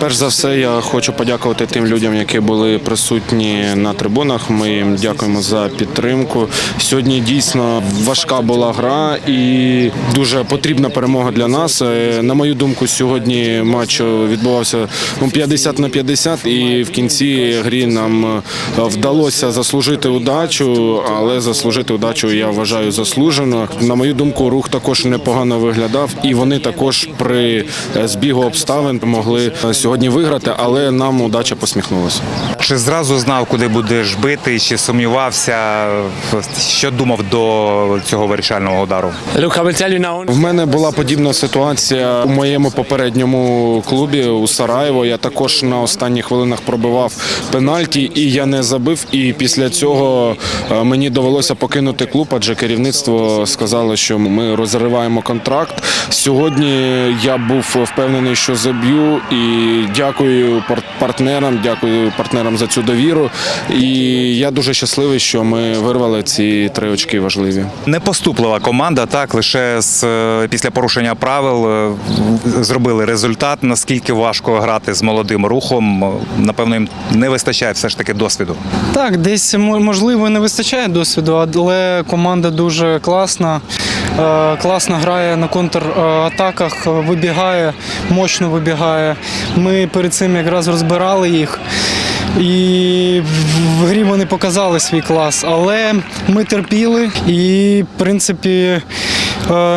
Перш за все, я хочу подякувати тим людям, які були присутні на трибунах. Ми їм дякуємо за підтримку. Сьогодні дійсно важка була гра і дуже потрібна перемога для нас. Е, На мою думку, сьогодні матч відбувався ну, 50 на 50, і в кінці грі нам е, вдалося заслужити удачу, але заслужити удачу я вважаю заслужено. На мою думку, рух також непогано виглядав, і вони також при е, збігу обставин могли е, сьогодні виграти, але нам удача посміхнулася. Чи зразу знав, куди будеш бити, чи сумнівався, що думав до цього вирішального удару? В мене була подібна ситуація у моєму попередньому клубі у Сараєво. Я також на останніх хвилинах пробивав пенальті, і я не забив. І після цього е, мені довелося покинути клуб, адже керівництво сказало, що ми розриваємо контракт. Сьогодні я був впевнений, що заб'ю. І дякую партнерам, дякую партнерам за цю довіру. І я дуже щасливий, що ми вирвали ці три очки важливі. Непоступлива команда, так лише з е, після порушення правил е, зробили результат. Наскільки важко грати з молодим рухом? Е, Напевно, їм не вистачає все ж таки досвіду. Так, десь мо- можливо не вистачає досвіду, але команда дуже класна. Е, Класно грає на контратаках, вибігає, мощно вибігає. Ми перед цим якраз розбирали їх. І в грі вони показали свій клас, але ми терпіли, і в принципі е,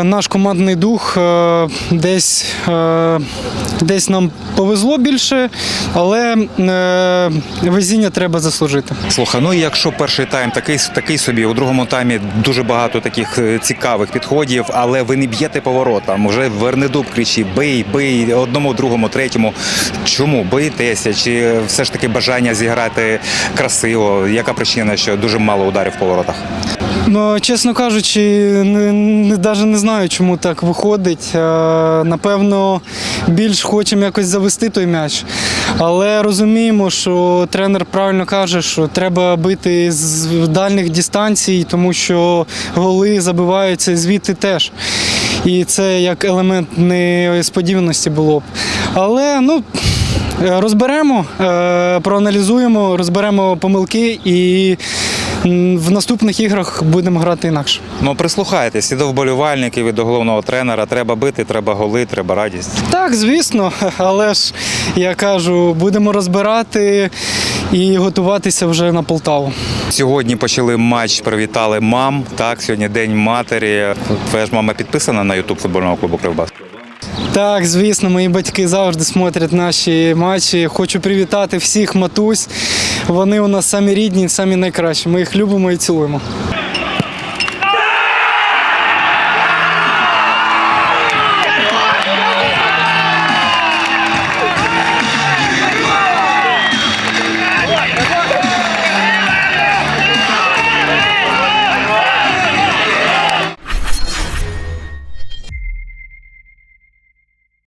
наш командний дух е, десь, е, десь нам повезло більше, але е, везіння треба заслужити. Слухай, ну якщо перший тайм такий, такий собі, у другому таймі дуже багато таких е, цікавих підходів, але ви не б'єте поворотам. Вже Вернедуб кричить: бий, бий одному, другому, третьому. Чому боїтеся? Чи все ж таки бажання зіграти красиво? Яка причина, що дуже мало ударів по воротах? Ну, чесно кажучи, не, не, навіть не знаю, чому так виходить. Е, Напевно, більш хочемо якось завести той м'яч. Але розуміємо, що тренер правильно каже, що треба бити з дальніх дистанцій, тому що голи забиваються звідти теж. І це як елемент несподіваності було б. Але ну. Розберемо, е, проаналізуємо, розберемо помилки і в наступних іграх будемо грати інакше. Ну прислухайтесь і до вболівальників, і до головного тренера. Треба бити, треба голи, треба радість. Так, звісно, але ж я кажу, будемо розбирати і готуватися вже на Полтаву. Сьогодні почали матч, привітали мам. Так, сьогодні день матері. Твоя ж мама підписана на Ютуб футбольного клубу Кривбас. Так, звісно, мої батьки завжди смотрять наші матчі. Хочу привітати всіх матусь. Вони у нас самі рідні, самі найкращі. Ми їх любимо і цілуємо.